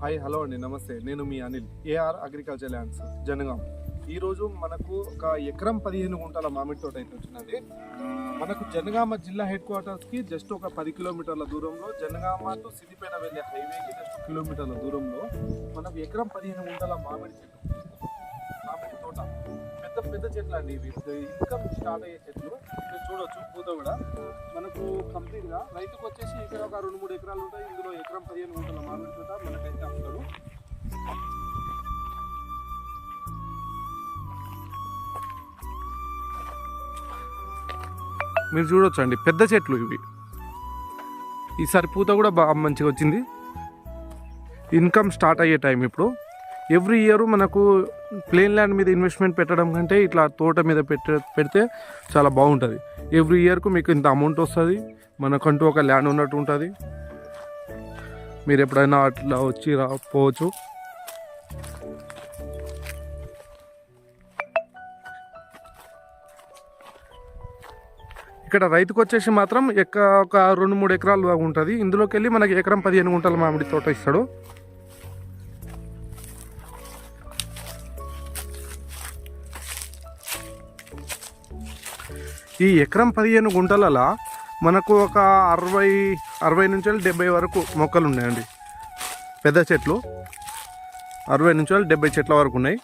Hi hello అండి నమస్తే. నేను మీ Anil AR agriculture lands Jangaon. ఈరోజు మనకు ఒక ఎకరం పదిహేను గుంటల మామిడి తోట అయితే వచ్చినది మనకు జనగామ జిల్లా హెడ్ క్వార్టర్స్కి జస్ట్ ఒక పది కిలోమీటర్ల దూరంలో జనగామ టు సిద్దిపేట వెళ్ళే హైవేకి జస్ట్ కిలోమీటర్ల దూరంలో మనకు ఎకరం పదిహేను గుంటల మామిడి చెట్టు మామిడి తోట పెద్ద చెట్లు అండి ఇవి. ఇన్కమ్ స్టార్ట్ అయ్యే చెట్లు. మీరు చూడొచ్చు పూత కూడా. మనకు కంప్లీట్గా రైతుకు వచ్చేసి ఇక్కడ ఒక రెండు మూడు ఎకరాలు ఉంటాయి. ఇందులో ఎకరం పదిహేను గుంటల మామిడి తోట మనకైతే అమ్ముతారు. మీరు చూడొచ్చు అండి పెద్ద చెట్లు ఇవి. ఈసారి పూత కూడా బాగా మంచిగా వచ్చింది. ఇన్కమ్ స్టార్ట్ అయ్యే టైం ఇప్పుడు. ఎవ్రీ ఇయర్ మనకు ప్లేన్ ల్యాండ్ మీద ఇన్వెస్ట్మెంట్ పెట్టడం కంటే ఇట్లా తోట మీద పెట్ట పెడితే చాలా బాగుంటుంది. ఎవ్రీ ఇయర్కు మీకు ఇంత అమౌంట్ వస్తుంది. మనకంటూ ఒక ల్యాండ్ ఉన్నట్టు ఉంటుంది. మీరు ఎప్పుడైనా అట్లా వచ్చి రాపోవచ్చు ఇక్కడ రైతుకు వచ్చేసి మాత్రం ఎక్క ఒక రెండు మూడు ఎకరాలు ఉంటుంది. ఇందులోకి వెళ్ళి మనకి ఎకరం పదిహేను గుంటల మామిడి తోట ఇస్తాడు. ఈ ఎకరం పదిహేను గుంటలలో మనకు ఒక అరవై అరవై నుంచి డెబ్బై వరకు మొక్కలు ఉన్నాయండి. పెద్ద చెట్లు. అరవై నుంచి డెబ్బై చెట్ల వరకు ఉన్నాయి.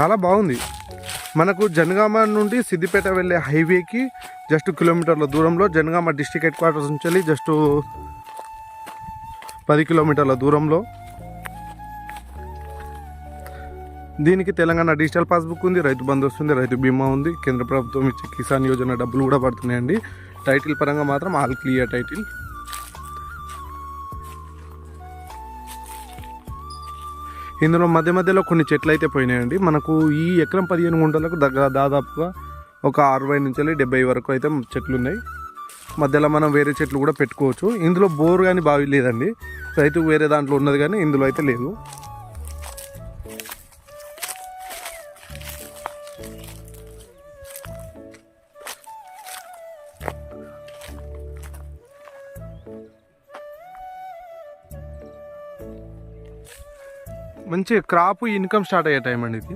చాలా బాగుంది. మనకు జనగామ నుండి సిద్దిపేట వెళ్ళే హైవేకి జస్ట్ కిలోమీటర్ల దూరంలో జనగామ డిస్టిక్ హెడ్ క్వార్టర్స్ నుంచి వెళ్ళి జస్ట్ పది కిలోమీటర్ల దూరంలో. దీనికి తెలంగాణ డిజిటల్ పాస్బుక్ ఉంది రైతు బంధు వస్తుంది రైతు బీమా ఉంది. కేంద్ర ప్రభుత్వం ఇచ్చే కిసాన్ యోజన డబ్బులు కూడా పడుతున్నాయండి. టైటిల్ పరంగా మాత్రం ఆల్ క్లియర్ టైటిల్. ఇందులో మధ్య మధ్యలో కొన్ని చెట్లు అయితే పోయినాయండి. మనకు ఈ ఎకరం పదిహేను గుంటలకు దగ్గర దాదాపుగా ఒక అరవై నుంచి డెబ్బై వరకు అయితే చెట్లు ఉన్నాయి మధ్యలో మనం వేరే చెట్లు కూడా పెట్టుకోవచ్చు. ఇందులో బోర్ కానీ బావి లేదండి. రైతు వేరే దాంట్లో ఉన్నది కానీ ఇందులో అయితే లేదు. మంచి క్రాప్ ఇన్కమ్ స్టార్ట్ అయ్యే టైం అండి ఇది.